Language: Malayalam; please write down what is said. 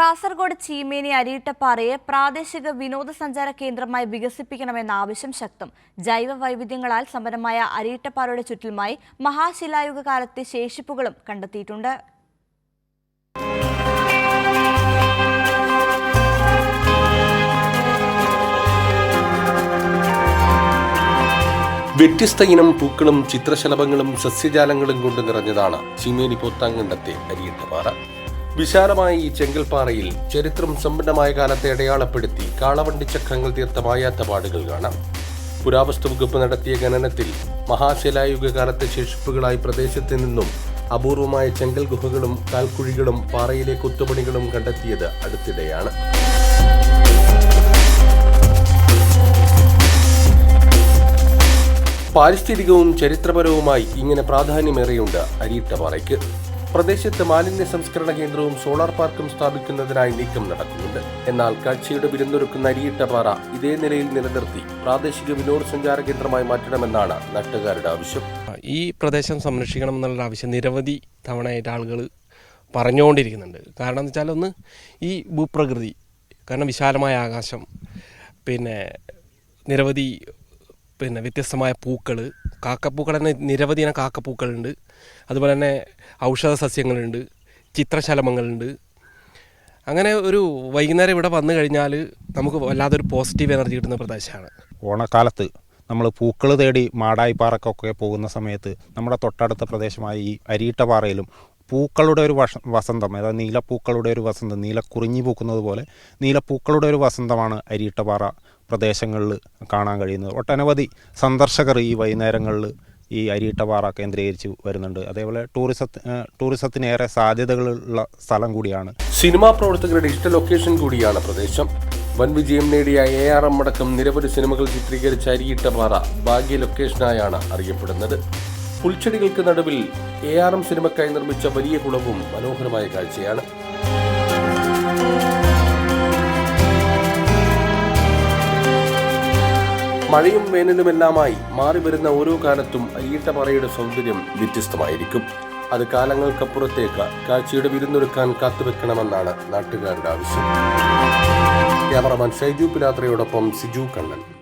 കാസർഗോഡ് ചീമേനി അരിയിട്ടപ്പാറയെ പ്രാദേശിക വിനോദസഞ്ചാര കേന്ദ്രമായി വികസിപ്പിക്കണമെന്ന ആവശ്യം ശക്തം. ജൈവ വൈവിധ്യങ്ങളാൽ സമ്പന്നമായ അരിയിട്ടപ്പാറയുടെ ചുറ്റിലുമായി മഹാശിലായുഗ കാലത്തെ ശേഷിപ്പുകളും കണ്ടെത്തിയിട്ടുണ്ട്. വ്യത്യസ്ത ഇനം പൂക്കളും ചിത്രശലഭങ്ങളും സസ്യജാലങ്ങളും കൊണ്ട് നിറഞ്ഞതാണ് ചീമേനി പോത്താങ്കണ്ടത്തെ അരിയിട്ടപാറ വിശാലമായ ഈ ചെങ്കൽപ്പാറയിൽ ചരിത്രം സമ്പന്നമായ കാലത്തെ അടയാളപ്പെടുത്തി കാളവണ്ടി ചക്രങ്ങൾ തീർത്ത മായാത്ത പാടുകൾ കാണാം. പുരാവസ്തു വകുപ്പ് നടത്തിയ ഖനനത്തിൽ മഹാശിലായുഗകാലത്തെ ശേഷിപ്പുകളായി പ്രദേശത്ത് നിന്നും അപൂർവമായ ചെങ്കൽ ഗുഹകളും കാൽക്കുഴികളും പാറയിലെ കുത്തുപണികളും കണ്ടെത്തിയത് അടുത്തിടെയാണ്. പാരിസ്ഥിതികവും ചരിത്രപരവുമായി ഇങ്ങനെ പ്രാധാന്യമേറെയുണ്ട് അരിയിട്ടപാറയ്ക്ക് പ്രദേശത്ത് മാലിന്യ സംസ്കരണ കേന്ദ്രവും സോളാർ പാർക്കും സ്ഥാപിക്കുന്നതിനായി നീക്കം നടക്കുന്നുണ്ട്. എന്നാൽ കാഴ്ചയുടെ വിരുന്നൊരുക്കുന്ന അരിയിട്ടപാറ ഇതേ നിലയിൽ നിലനിർത്തി പ്രാദേശിക വിനോദസഞ്ചാര കേന്ദ്രമായി മാറ്റണമെന്നാണ് നാട്ടുകാരുടെ ആവശ്യം. ഈ പ്രദേശം സംരക്ഷിക്കണം എന്നുള്ള ആവശ്യം നിരവധി തവണയായിട്ട് ആളുകൾ പറഞ്ഞുകൊണ്ടിരിക്കുന്നുണ്ട്. കാരണം എന്ന് വെച്ചാൽ ഒന്ന് ഈ ഭൂപ്രകൃതി കാരണം വിശാലമായ ആകാശം പിന്നെ നിരവധി പിന്നെ വ്യത്യസ്തമായ പൂക്കൾ കാക്കപ്പൂക്കൾ തന്നെ നിരവധി ഇനം കാക്കപ്പൂക്കളുണ്ട്. അതുപോലെ തന്നെ ഔഷധ സസ്യങ്ങളുണ്ട് ചിത്രശലഭങ്ങളുണ്ട്. അങ്ങനെ ഒരു വൈകുന്നേരം ഇവിടെ വന്നു കഴിഞ്ഞാൽ നമുക്ക് വല്ലാതൊരു പോസിറ്റീവ് എനർജി കിട്ടുന്ന പ്രദേശമാണ്. ഓണക്കാലത്ത് നമ്മൾ പൂക്കൾ തേടി മാടായിപ്പാറക്കൊക്കെ പോകുന്ന സമയത്ത് നമ്മുടെ തൊട്ടടുത്ത പ്രദേശമായ ഈ അരിയിട്ടപാറയിലും പൂക്കളുടെ ഒരു വഷ വസന്തം അതായത് നീലപ്പൂക്കളുടെ ഒരു വസന്തം നീലക്കുറിഞ്ഞി പൂക്കുന്നത് പോലെ നീലപ്പൂക്കളുടെ ഒരു വസന്തമാണ് അരിയിട്ടപാറ പ്രദേശങ്ങളിൽ കാണാൻ കഴിയുന്നത്. ഒട്ടനവധി സന്ദർശകർ ഈ വൈകുന്നേരങ്ങളിൽ ഈ അരിയിട്ടപാറ കേന്ദ്രീകരിച്ച് വരുന്നുണ്ട്. അതേപോലെ ടൂറിസത്തി ടൂറിസത്തിന് ഏറെ സാധ്യതകളുള്ള സ്ഥലം കൂടിയാണ്. സിനിമാ പ്രവർത്തകരുടെ ഇഷ്ട ലൊക്കേഷൻ കൂടിയാണ് പ്രദേശം. വൻ വിജയം നേടിയ എ ആർ എം അടക്കം നിരവധി സിനിമകൾ ചിത്രീകരിച്ച അരിയിട്ടപാറ ഭാഗ്യ ലൊക്കേഷനായാണ് അറിയപ്പെടുന്നത്. പുൽച്ചെടികൾക്ക് നടുവിൽ എ ആർ എം സിനിമക്കായി നിർമ്മിച്ച വലിയ കുളവും മനോഹരമായ കാഴ്ചയാണ്. മഴയും വേനലുമെല്ലാമായി മാറി വരുന്ന ഓരോ കാലത്തും അരിയിട്ടപാറയുടെ സൗന്ദര്യം വ്യത്യസ്തമായിരിക്കും. അത് കാലങ്ങൾക്കപ്പുറത്തേക്ക് കാഴ്ചയുടെ വിരുന്നൊരുക്കാൻ കാത്തുവെക്കണമെന്നാണ് നാട്ടുകാരുടെ ആവശ്യം. ക്യാമറമാൻ ഷൈജു പിലാത്രയോടൊപ്പം സിജു കണ്ണൻ.